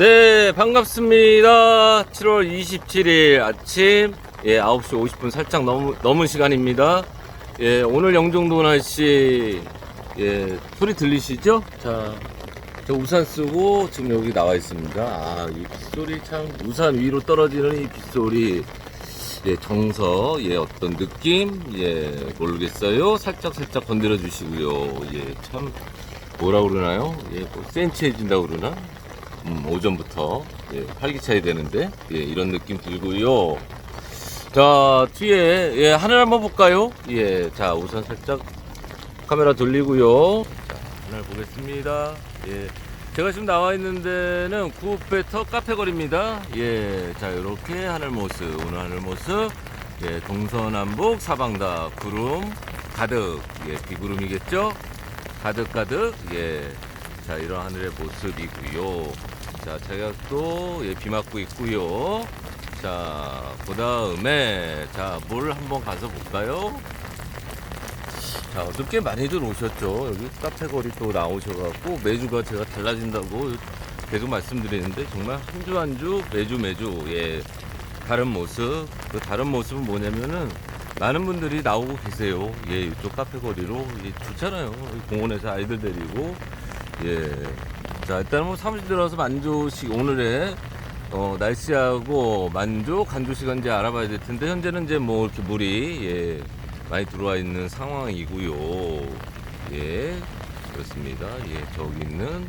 네, 반갑습니다. 7월 27일 아침 예, 9시 50분 살짝 넘, 넘은 시간입니다. 예, 오늘 영종도 날씨 예, 소리 들리시죠? 자, 저 우산 쓰고 지금 여기 나와 있습니다. 아, 이 빗소리 참 우산 위로 떨어지는 이 빗소리 예, 정서, 예, 어떤 느낌, 예, 모르겠어요. 살짝 살짝 건드려 주시고요. 예, 참 뭐라 그러나요? 예, 뭐 센치해진다 그러나? 음, 오전부터 예, 활기차야 되는데 예, 이런 느낌 들고요. 자 뒤에 예, 하늘 한번 볼까요? 예, 자 우선 살짝 카메라 돌리고요. 자, 하늘 보겠습니다. 예, 제가 지금 나와 있는 데는 구배터 카페 거리입니다. 예, 자 이렇게 하늘 모습 오늘 하늘 모습 예, 동서남북 사방다 구름 가득 예, 비구름이겠죠? 가득 가득 예. 자 이런 하늘의 모습이고요. 자또 예, 비 맞고 있고요. 자 그 다음에 자 물 한번 가서 볼까요? 자 어저께 많이들 오셨죠. 여기 카페 거리 또 나오셔갖고 매주가 제가 달라진다고 계속 말씀드리는데 정말 한 주 한 주 매주 매주 예 다른 모습 그 다른 모습은 뭐냐면은 많은 분들이 나오고 계세요. 예, 이쪽 카페 거리로 예, 좋잖아요. 이 공원에서 아이들 데리고 예. 자, 일단 뭐 사무실 들어와서 만조식 오늘의 어, 날씨하고 만조 간조 시간 이제 알아봐야 될 텐데 현재는 이제 뭐 이렇게 물이 예, 많이 들어와 있는 상황이고요. 예. 그렇습니다. 예, 저기 있는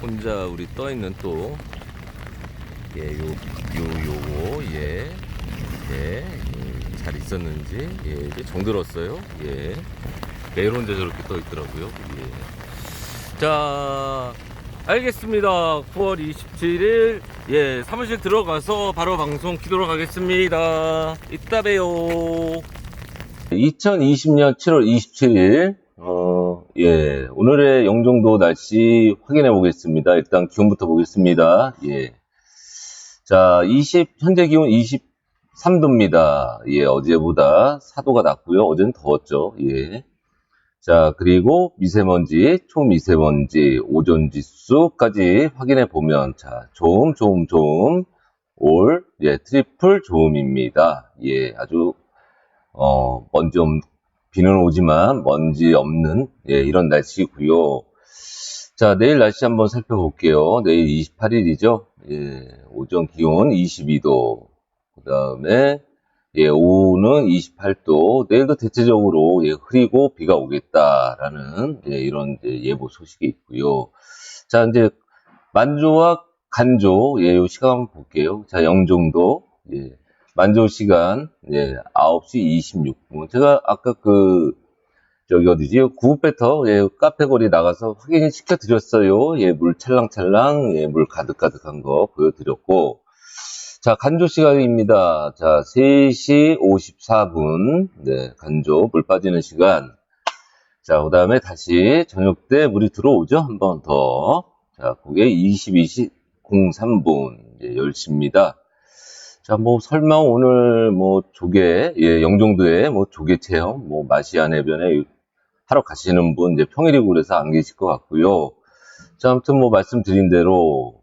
혼자 우리 떠 있는 또 예, 요, 요, 요거, 예, 예, 음, 잘 있었는지, 예, 이제 정들었어요. 예. 매일 혼자 저렇게 떠 있더라고요. 예. 자, 알겠습니다. 9월 27일, 예, 사무실 들어가서 바로 방송 키도록 하겠습니다. 이따 봬요. 2020년 7월 27일, 어, 예, 오늘의 영종도 날씨 확인해 보겠습니다. 일단 기온부터 보겠습니다. 예. 자, 20, 현재 기온 23도입니다. 예, 어제보다 4도가 낮고요. 어제는 더웠죠. 예. 자, 그리고 미세먼지, 초미세먼지, 오존 지수까지 확인해 보면, 자, 좋음, 좋음, 좋음, 올, 예, 트리플 좋음입니다. 예, 아주, 어, 먼지 없, 비는 오지만 먼지 없는, 예, 이런 날씨고요 자, 내일 날씨 한번 살펴볼게요. 내일 28일이죠. 예, 오전 기온 22도. 그 다음에, 예, 오후는 28도. 내일도 대체적으로, 예, 흐리고 비가 오겠다라는, 예, 이런 예보 소식이 있고요. 자, 이제, 만조와 간조, 예, 요 시간 한번 볼게요. 자, 영종도, 예, 만조 시간, 예, 9시 26분. 제가 아까 그, 저기 어디지? 구배터 예, 카페 거리 나가서 확인 시켜 드렸어요. 예, 물 찰랑찰랑, 예, 물 가득가득한 거 보여드렸고. 자, 간조 시간입니다. 자, 3시 54분. 네, 간조, 물 빠지는 시간. 자, 그 다음에 다시 저녁 때 물이 들어오죠? 한 번 더. 자, 그게 22시 03분. 예, 10시입니다. 자, 뭐, 설마 오늘 뭐, 조개, 예, 영종도에 뭐, 조개 체험, 뭐, 마시안 해변에 하러 가시는 분, 이제 평일이고 그래서 안 계실 것 같고요. 자, 아무튼 뭐, 말씀드린 대로,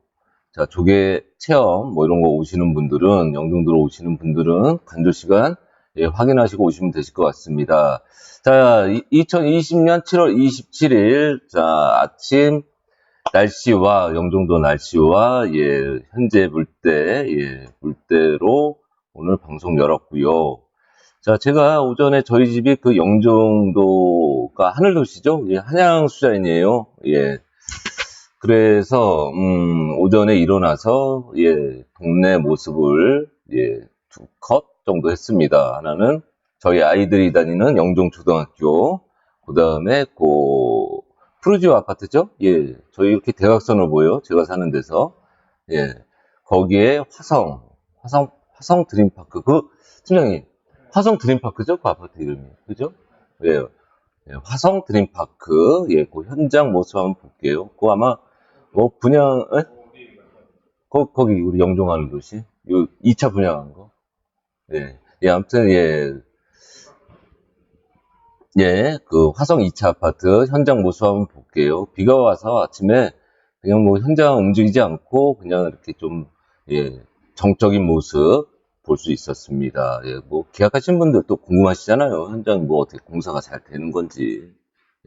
자, 조개 체험, 뭐, 이런 거 오시는 분들은, 영종도로 오시는 분들은 간조 시간, 예, 확인하시고 오시면 되실 것 같습니다. 자, 2020년 7월 27일, 자, 아침, 날씨와 영종도 날씨와 예 현재 물때 예 물때로 오늘 방송 열었고요. 자 제가 오전에 저희 집이 그 영종도가 하늘도시죠. 예 한양 수자인이에요. 예 그래서 음 오전에 일어나서 예 동네 모습을 예 두 컷 정도 했습니다. 하나는 저희 아이들이 다니는 영종초등학교 그 다음에 그 푸르지오 아파트죠? 예, 저희 이렇게 대각선을 보여 제가 사는 데서. 예, 거기에 화성, 화성, 화성 드림파크. 그, 팀장님, 화성 드림파크죠? 그 아파트 이름이. 그죠? 예, 예, 화성 드림파크. 예, 그 현장 모습 한번 볼게요. 그 아마, 뭐, 분양, 에? 거, 거기 우리 영종하는 도시. 요 2차 분양한 거. 예, 예, 아무튼, 예, 예, 그 화성 2차 아파트 현장 모습 한번 볼게요. 비가 와서 아침에 그냥 뭐 현장 움직이지 않고 그냥 이렇게 좀, 예, 정적인 모습 볼 수 있었습니다. 예, 뭐 계약하신 분들 또 궁금하시잖아요. 현장 뭐 어떻게 공사가 잘 되는 건지.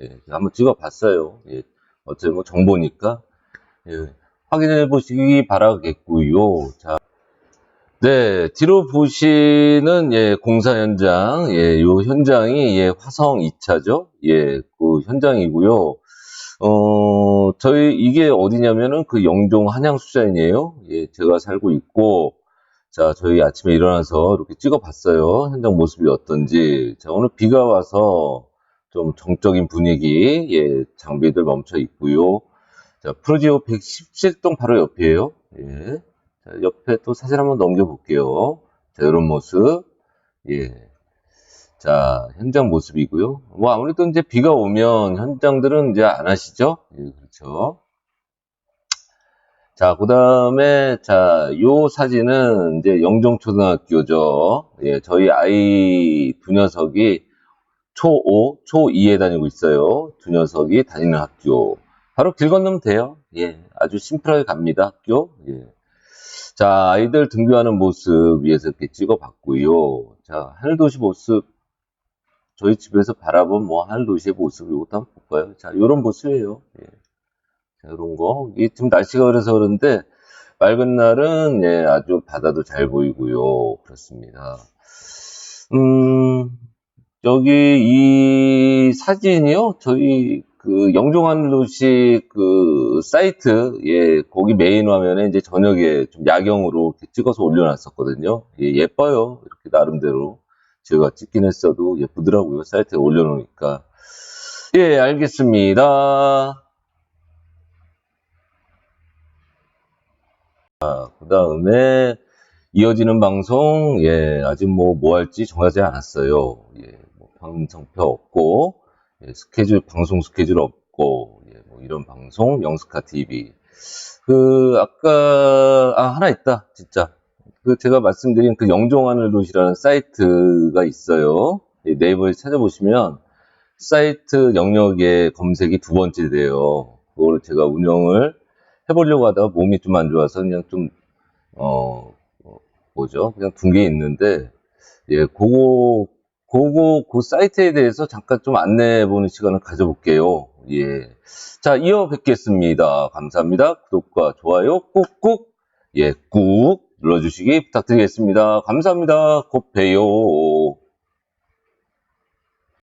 예, 한번 찍어봤어요. 예, 어차피 뭐 정보니까. 예, 확인해 보시기 바라겠고요. 자, 네, 뒤로 보시는 예, 공사 현장, 예, 요 현장이 예, 화성 2차죠. 예, 그 현장이고요. 어, 저희 이게 어디냐면은 그 영종 한양수자인이에요. 예, 제가 살고 있고 자, 저희 아침에 일어나서 이렇게 찍어봤어요. 현장 모습이 어떤지. 자, 오늘 비가 와서 좀 정적인 분위기, 예, 장비들 멈춰 있고요. 자, 프로지오 117동 바로 옆이에요. 예. 자, 옆에 또 사진 한번 넘겨볼게요. 자, 이런 모습. 예. 자, 현장 모습이고요. 뭐, 아무래도 이제 비가 오면 현장들은 이제 안 하시죠? 예, 그렇죠. 자, 그 다음에, 자, 요 사진은 이제 영종초등학교죠. 예, 저희 아이 두 녀석이 초5, 초2에 다니고 있어요. 두 녀석이 다니는 학교. 바로 길 건너면 돼요. 예, 아주 심플하게 갑니다, 학교. 예. 자, 아이들 등교하는 모습 위에서 이렇게 찍어봤고요. 자, 하늘도시 모습. 저희 집에서 바라본 뭐 하늘도시의 모습, 이것도 한번 볼까요? 자, 요런 모습이에요. 예. 자, 요런 거. 이게 지금 날씨가 그래서 그런데, 맑은 날은, 예, 아주 바다도 잘 보이고요. 그렇습니다. 음, 여기 이 사진이요. 저희 그 영종하늘도시 그 사이트, 예, 거기 메인 화면에 이제 저녁에 좀 야경으로 이렇게 찍어서 올려놨었거든요. 예, 예뻐요. 이렇게 나름대로. 제가 찍긴 했어도 예쁘더라고요. 사이트에 올려놓으니까. 예, 알겠습니다. 그 다음에 이어지는 방송, 예, 아직 뭐, 뭐 할지 정하지 않았어요. 예, 뭐, 방송표 없고, 예, 스케줄, 방송 스케줄 없고, 예, 뭐, 이런 방송, 영스카 TV. 그, 아까, 아, 하나 있다, 진짜. 그, 제가 말씀드린 그 영종하늘 도시라는 사이트가 있어요. 예, 네이버에 찾아보시면, 사이트 영역의 검색이 두 번째 돼요. 그거를 제가 운영을 해보려고 하다가 몸이 좀 안 좋아서 그냥 좀, 어, 어, 뭐죠? 그냥 둔 게 있는데, 예, 그거, 그거, 그 사이트에 대해서 잠깐 좀 안내해보는 시간을 가져볼게요. 예. 자, 이어 뵙겠습니다. 감사합니다. 구독과 좋아요 꾹꾹, 예, 꾹 눌러주시기 부탁드리겠습니다. 감사합니다. 곧 봬요.